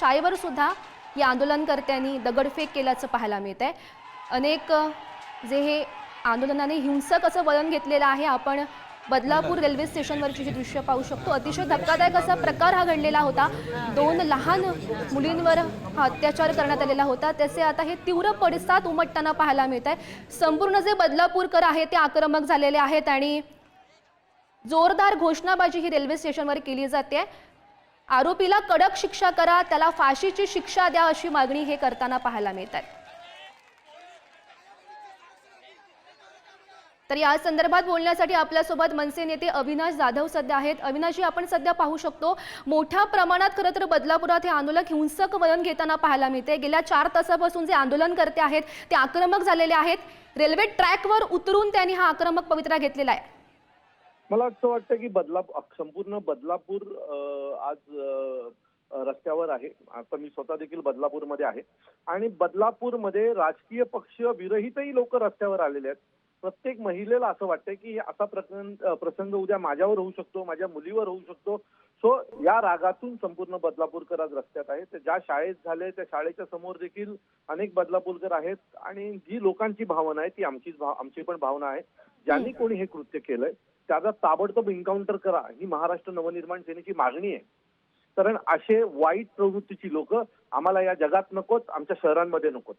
शाळेवर सुद्धा या आंदोलनकर्त्यांनी दगडफेक केल्याचं पाहायला मिळत आहे अनेक जे हे आंदोलनाने हिंसक असं वळण घेतलेलं आहे आपण बदलापूर रेल्वे स्टेशनवरची ही दृश्य पाहू शकतो. अतिशय धक्कादायक असा प्रकार हा घडलेला होता. दोन लहान मुलींवर हा अत्याचार करण्यात आलेला होता. त्याचे आता हे तीव्र पडसाद उमटताना पाहायला मिळत आहे संपूर्ण जे बदलापूरकर आहे ते आक्रमक झालेले आहेत आणि जोरदार घोषणाबाजी ही रेल्वे स्टेशनवर केली जाते आरोपीला कडक शिक्षा करा त्याला फाशीची शिक्षा द्या अशी मागणी हे करताना पाहायला मिळत आहे. तर या संदर्भात बोलण्यासाठी आपल्यासोबत मनसे नेते अविनाश जाधव सध्या आहेत. अविनाशजी आपण सध्या पाहू शकतो मोठ्या प्रमाणात खरं तर बदलापुरात हे आंदोलक हिंसक वळण घेताना पाहायला मिळते गेल्या चार तासापासून जे आंदोलनकर्ते आहेत ते आक्रमक झालेले आहेत. रेल्वे ट्रॅकवर उतरून त्यांनी हा आक्रमक पवित्रा घेतलेला आहे. मला असं वाटतं की बदलापूर संपूर्ण बदलापूर आज रस्त्यावर आहे. आता मी स्वतः देखील बदलापूरमध्ये आहे. आणि बदलापूरमध्ये राजकीय पक्ष विरहितही लोक रस्त्यावर आलेले आहेत. प्रत्येक महिलेला असं वाटतंय की असा प्रसंग उद्या माझ्यावर होऊ शकतो माझ्या मुलीवर होऊ शकतो. सो या रागातून संपूर्ण बदलापूरकर आज रस्त्यात आहेत. ते ज्या शाळेत झाले त्या शाळेच्या समोर देखील अनेक बदलापूरकर आहेत. आणि जी लोकांची भावना आहे ती आमचीच आमची पण भावना आहे. ज्यांनी कोणी हे कृत्य केलंय त्याचा ताबडतोब एन्काउंटर करा. ही महाराष्ट्र नवनिर्माण सेनेची मागणी आहे. कारण असे वाईट प्रवृत्तीची लोक आम्हाला या जगात नकोत आमच्या शहरांमध्ये नकोत.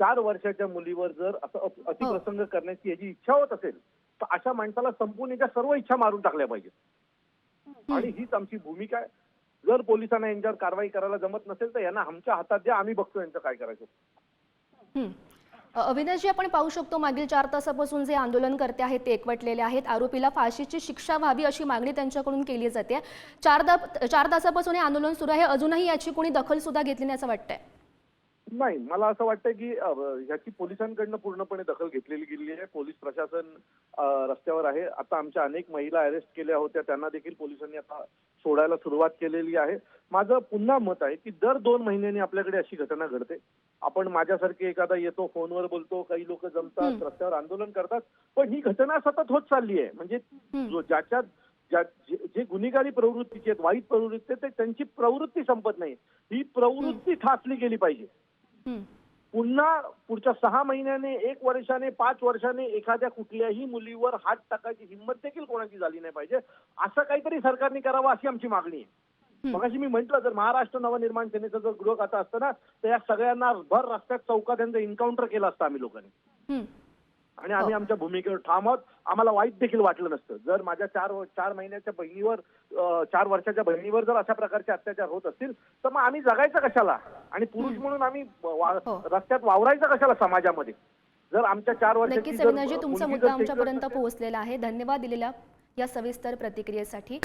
चार वर्षाच्या मुलीवर जर असं अतिप्रसंग करण्याची याची इच्छा होत असेल तर अशा माणसाला संपूर्ण याच्या सर्व इच्छा मारून टाकल्या पाहिजेत. आणि हीच आमची भूमिका आहे. जर पोलिसांना यांच्यावर कारवाई करायला जमत नसेल तर यांना आमच्या हातात द्या आम्ही बघतो यांचं काय करायचं. हं. अविनाशजी आपण पाहू शकतो मागील चार तासापासून जे आंदोलनकर्ते आहेत ते एकवटलेले आहेत. आरोपीला फाशीची शिक्षा व्हावी अशी मागणी त्यांच्याकडून केली जाते. चार दा चार तासापासून हे आंदोलन सुरू आहे. अजूनही याची कोणी दखल सुद्धा घेतली नाही असं वाटतंय. नाही मला असं वाटतं की ह्याची पोलिसांकडनं पूर्णपणे दखल घेतलेली गेली आहे. पोलीस प्रशासन रस्त्यावर आहे. आता आमच्या अनेक महिला अरेस्ट केल्या होत्या. त्यांना देखील पोलिसांनी आता सोडायला सुरुवात केलेली आहे. माझं पुन्हा मत आहे की दर दोन महिन्यांनी आपल्याकडे अशी घटना घडते. आपण माझ्यासारखे एखादा येतो फोनवर बोलतो काही लोक जमतात. रस्त्यावर आंदोलन करतात. पण ही घटना सतत होत चालली आहे. म्हणजे ज्याच्यात ज्या जे- गुन्हेगारी प्रवृत्तीचे आहेत वाईट प्रवृत्ती ते त्यांची प्रवृत्ती संपत नाही. ही प्रवृत्ती ठासली गेली पाहिजे. पुन्हा पुढच्या सहा महिन्याने एक वर्षाने पाच वर्षाने एखाद्या कुठल्याही मुलीवर हात टाकायची हिंमत देखील कोणाची झाली नाही पाहिजे असं काहीतरी सरकारने करावं अशी आमची मागणी आहे. मगाशी मी म्हंटल जर महाराष्ट्र नवनिर्माण सेनेचं जर गृह खाता असतं ना तर या सगळ्यांना भर रस्त्यात चौकात त्यांचं एन्काउंटर केलं असतं आम्ही लोकांनी. आणि आम्ही आमच्या भूमिकेवर ठाम आहोत. आम्हाला वाईट देखील वाटलं नसतं. जर माझ्या चार चार महिन्याच्या बहिणीवर चार वर्षाच्या बहिणीवर जर अशा प्रकारचे अत्याचार होत असतील तर मग आम्ही जगायचं कशाला? आणि पुरुष म्हणून आम्ही हो. रस्त्यात वावरायचं कशाला समाजामध्ये? जर आमच्या चार वर्षाची तुमचा मुद्दा आमच्यापर्यंत पोहोचलेला आहे. धन्यवाद दिलेल्या या सविस्तर प्रतिक्रियेसाठी.